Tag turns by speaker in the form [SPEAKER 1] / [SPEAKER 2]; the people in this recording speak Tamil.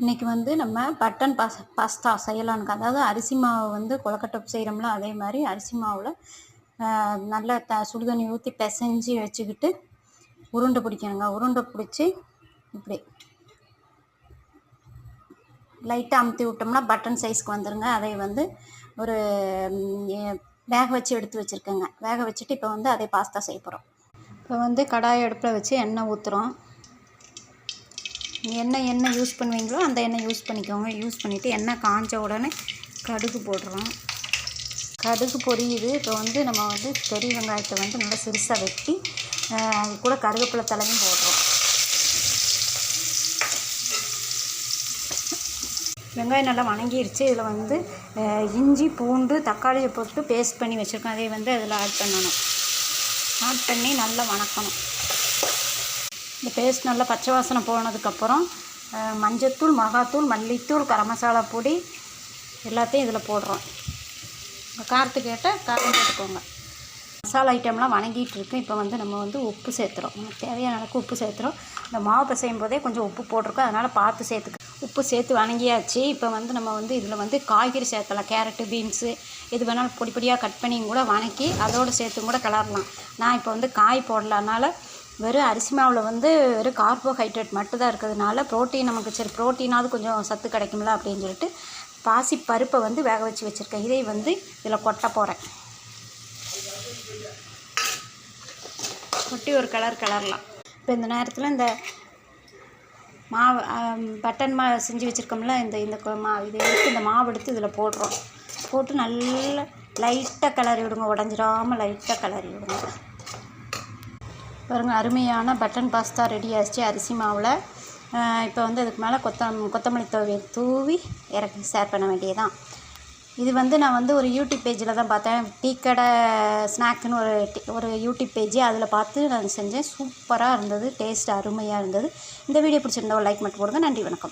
[SPEAKER 1] இன்றைக்கி வந்து நம்ம பட்டன் பாஸ் பாஸ்தா செய்யலான்னு அதாவது அரிசி மாவு வந்து கொலக்கட்டை செய்கிறோம்ல அதே மாதிரி அரிசி மாவில் நல்லா த சுடுதண்ணி ஊற்றி பிசைஞ்சு வச்சுக்கிட்டு உருண்டை பிடிக்கணுங்க. உருண்டை பிடிச்சி இப்படி லைட்டாக அமுத்தி விட்டோம்னா பட்டன் சைஸ்க்கு வந்துடுங்க அதை வந்து ஒரு வேக வச்சு எடுத்து வச்சுருக்கேங்க. வேக வச்சுட்டு இப்போ வந்து அதை பாஸ்தா செய்ய போகிறோம் இப்போ வந்து கடாய் அடுப்பில் வச்சு எண்ணெய் ஊற்றுறோம் என்ன எண்ணெய் யூஸ் பண்ணுவீங்களோ அந்த எண்ணெய் யூஸ் பண்ணிக்கோங்க. யூஸ் பண்ணிவிட்டு எண்ணெய் காஞ்ச உடனே கடுகு போடுறோம் கடுகு பொரியுது. இப்போ வந்து நம்ம வந்து பெரிய வெங்காயத்தை வந்து நல்லா சிறுசாக வெட்டி அது கூட கருவேப்பிலை தலையும் போடுறோம். வெங்காயம் நல்லா வணங்கிருச்சு. இதில் வந்து இஞ்சி பூண்டு தக்காளியை போட்டு பேஸ்ட் பண்ணி வச்சுருக்கோம். அதை வந்து அதில் ஆட் பண்ணணும். ஆட் பண்ணி நல்லா வணக்கணும். இந்த பேஸ்ட் நல்லா பச்சை வாசனை போனதுக்கப்புறம் மஞ்சத்தூள் மிளகாத்தூள் மல்லித்தூள் கரம் மசாலா பொடி எல்லாத்தையும் இதில் போடுறோம். காரத்துக்கு ஏற்ற காரம் போட்டுக்கோங்க. மசாலா ஐட்டம்லாம் வணங்கிட்டு இருக்கு. இப்போ வந்து நம்ம வந்து உப்பு சேர்த்துறோம். நமக்கு தேவையான அளவுக்கு உப்பு சேர்த்துறோம். இந்த மாவு பிசையும் போதே கொஞ்சம் உப்பு போட்டிருக்கோம். அதனால் பார்த்து சேர்த்துக்க உப்பு சேர்த்து வணங்கியாச்சு. இப்போ வந்து நம்ம வந்து இதில் வந்து காய்கறி சேர்த்தலாம் கேரட்டு பீன்ஸு எது வேணாலும் பொடி பொடியாக கட் பண்ணியும் கூட வணக்கி அதோடு சேர்த்து கூட கிளறலாம் நான் இப்போ வந்து காய் போடலனால வெறும் அரிசி மாவில் வந்து வெறும் கார்போஹைட்ரேட் மட்டும்தான் இருக்கிறதுனால ப்ரோட்டீன் நமக்கு சரி ப்ரோட்டீனாவது கொஞ்சம் சத்து கிடைக்கும்ல அப்படின்னு சொல்லிட்டு பாசி பருப்பை வந்து வேக வச்சு வச்சுருக்கேன். இதை வந்து இதில் கொட்ட போகிறேன் கொட்டி ஒரு கலர் கலரலாம். இப்போ இந்த நேரத்தில் இந்த மாவு பட்டன் மா செஞ்சு வச்சுருக்கோம்ல இந்த இந்த மா இதை எடுத்து இந்த மாவு எடுத்து இதில் போடுறோம் போட்டு நல்லா லைட்டாக கிளறி விடுங்க. உடஞ்சிடாமல் லைட்டாக கிளறி விடுங்க. பாருங்கள் அருமையான பட்டன் பாஸ்தா ரெடி ஆகிடுச்சு அரிசி மாவில். இப்போ வந்து அதுக்கு மேலே கொத்தம் கொத்தமல்லி தூவி தூவி இறக்கி ஷேர் பண்ண வேண்டியதான் இது வந்து நான் வந்து ஒரு யூடியூப் பேஜில் தான் பார்த்தேன். டீ கடை ஸ்நாக்னு ஒரு டி- ஒரு யூடியூப் பேஜ் அதில் பார்த்து நான் செஞ்சேன். சூப்பராக இருந்தது டேஸ்ட் அருமையாக இருந்தது. இந்த வீடியோ பிடிச்சிருந்தா ஒரு லைக் மட்டும் போடுங்க. நன்றி வணக்கம்.